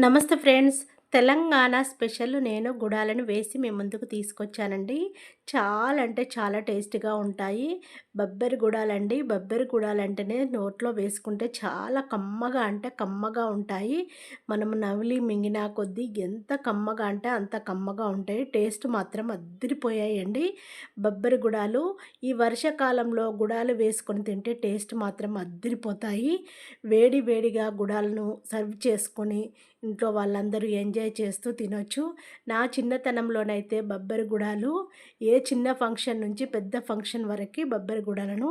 నమస్తే friends. Telangana special నేను గుడాలను వేసి మేము ముందుకు తీసుకొచ్చానండి. చాలా అంటే చాలా టేస్టీగా ఉంటాయి. బొబ్బరి గుడాలండి. బొబ్బరి గుడాలంటేనే నోట్లో వేసుకుంటే చాలా కమ్మగా అంటే కమ్మగా ఉంటాయి. మనం నవిలి మింగిన కొద్దీ ఎంత కమ్మగా అంటే అంత కమ్మగా ఉంటాయి. టేస్ట్ మాత్రం అద్దరిపోయాయండి బొబ్బరి గుడాలు ఈ వర్షాకాలంలో గుడాలు వేసుకొని తింటే టేస్ట్ మాత్రం అద్దరిపోతాయి వేడి వేడిగా గుడాలను సర్వ్ చేసుకొని ఇంట్లో వాళ్ళందరూ ఎంజాయ్ చేస్తూ తినొచ్చు. నా చిన్నతనంలోనైతే బొబ్బరి గుడాలు ఏ చిన్న ఫంక్షన్ నుంచి పెద్ద ఫంక్షన్ వరకు బొబ్బరి గుడాలను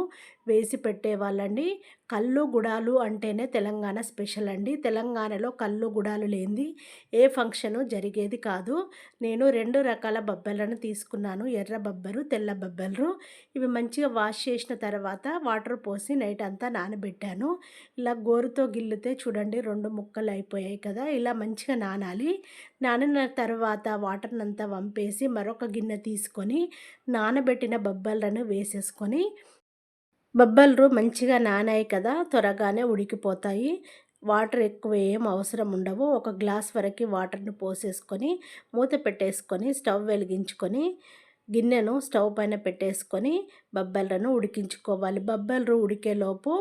వేసి పెట్టేవాళ్ళండి. కళ్ళు గుడాలు అంటేనే తెలంగాణ స్పెషల్ అండి. తెలంగాణలో కళ్ళు గుడాలు లేనిది ఏ ఫంక్షను జరిగేది కాదు. నేను రెండు రకాల బొబ్బలను తీసుకున్నాను. ఎర్ర బబ్బరు తెల్ల బబ్బలు. ఇవి మంచిగా వాష్ చేసిన తర్వాత వాటర్ పోసి నైట్ అంతా నానబెట్టాను. ఇలా గోరుతో గిల్లితే చూడండి రెండు ముక్కలు అయిపోయాయి కదా. ఇలా మంచిగా నానాలి. నానిన తర్వాత వాటర్ని అంతా వంపేసి మరొక గిన్నె తీసుకొని నానబెట్టిన బొబ్బలను వేసేసుకొని బొబ్బలు మంచిగా నానాయి కదా త్వరగానే ఉడికిపోతాయి. వాటర్ ఎక్కువ ఏం అవసరం ఉండవు. ఒక గ్లాస్ వరకు వాటర్ని పోసేసుకొని మూత పెట్టేసుకొని స్టవ్ వెలిగించుకొని గిన్నెను స్టవ్ పైన పెట్టేసుకొని బబ్బెలను ఉడికించుకోవాలి. బబ్బెలు ఉడికేలోపు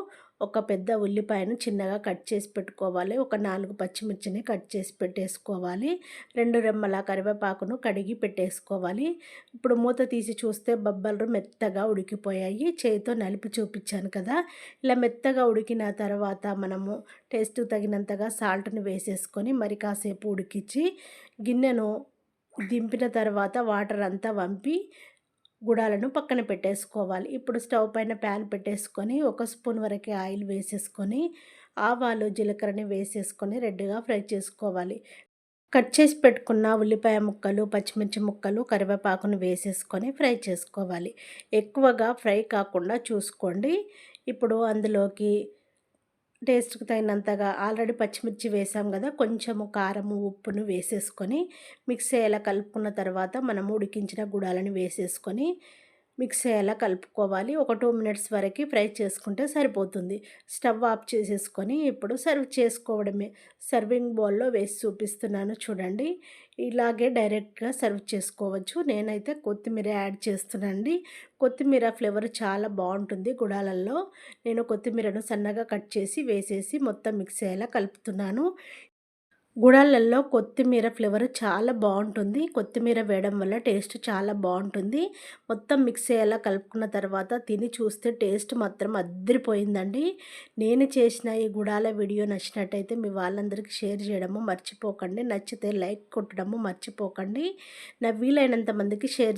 ఒక పెద్ద ఉల్లిపాయను చిన్నగా కట్ చేసి పెట్టుకోవాలి. ఒక నాలుగు పచ్చిమిర్చిని కట్ చేసి పెట్టేసుకోవాలి. రెండు రెమ్మల కరివేపాకును కడిగి పెట్టేసుకోవాలి. ఇప్పుడు మూత తీసి చూస్తే బబ్బలు మెత్తగా ఉడికిపోయాయి. చేతితో నలిపి చూపించాను కదా! ఇలా మెత్తగా ఉడికిన తర్వాత మనము టేస్ట్ తగినంతగా సాల్ట్ని వేసేసుకొని మరి కాసేపు ఉడికించి గిన్నెను దింపిన తర్వాత వాటర్ అంతా వంపి గుడాలను పక్కన పెట్టేసుకోవాలి. ఇప్పుడు స్టవ్ పైన ప్యాన్ పెట్టేసుకొని ఒక స్పూన్ వరకు ఆయిల్ వేసేసుకొని ఆవాలు జీలకర్రని వేసేసుకొని రెడ్గా ఫ్రై చేసుకోవాలి. కట్ చేసి పెట్టుకున్న ఉల్లిపాయ ముక్కలు పచ్చిమిర్చి ముక్కలు కరివేపాకును వేసేసుకొని ఫ్రై చేసుకోవాలి. ఎక్కువగా ఫ్రై కాకుండా చూసుకోండి. ఇప్పుడు అందులోకి టేస్ట్కి తగినంతగా ఆల్రెడీ పచ్చిమిర్చి వేసాం కదా కొంచెము కారము ఉప్పును వేసేసుకొని మిక్స్ అయ్యేలా కలుపుకున్న తర్వాత మనము ఉడికించిన గుడాలని వేసేసుకొని మిక్స్ అయ్యేలా కలుపుకోవాలి. ఒక టూ మినిట్స్ వరకు ఫ్రై చేసుకుంటే సరిపోతుంది. స్టవ్ ఆఫ్ చేసేసుకొని ఇప్పుడు సర్వ్ చేసుకోవడమే. సర్వింగ్ బౌల్లో వేసి చూపిస్తున్నాను చూడండి. ఇలాగే డైరెక్ట్గా సర్వ్ చేసుకోవచ్చు. నేనైతే కొత్తిమీర యాడ్ చేస్తున్నానండి. కొత్తిమీర ఫ్లేవర్ చాలా బాగుంటుంది గుడాలల్లో. నేను కొత్తిమీరను సన్నగా కట్ చేసి వేసేసి మొత్తం మిక్స్ అయ్యేలా కలుపుతున్నాను. గుడాలల్లో కొత్తిమీర ఫ్లేవర్ చాలా బాగుంటుంది. కొత్తిమీర వేయడం వల్ల టేస్ట్ చాలా బాగుంటుంది. మొత్తం మిక్స్ అయ్యేలా కలుపుకున్న తర్వాత తిని చూస్తే టేస్ట్ మాత్రం అద్దరిపోయిందండి నేను చేసిన ఈ గుడాల వీడియో నచ్చినట్టయితే మీ వాళ్ళందరికీ షేర్ చేయడము మర్చిపోకండి. నచ్చితే లైక్ కొట్టడము మర్చిపోకండి. నా వీలైనంత మందికి షేర్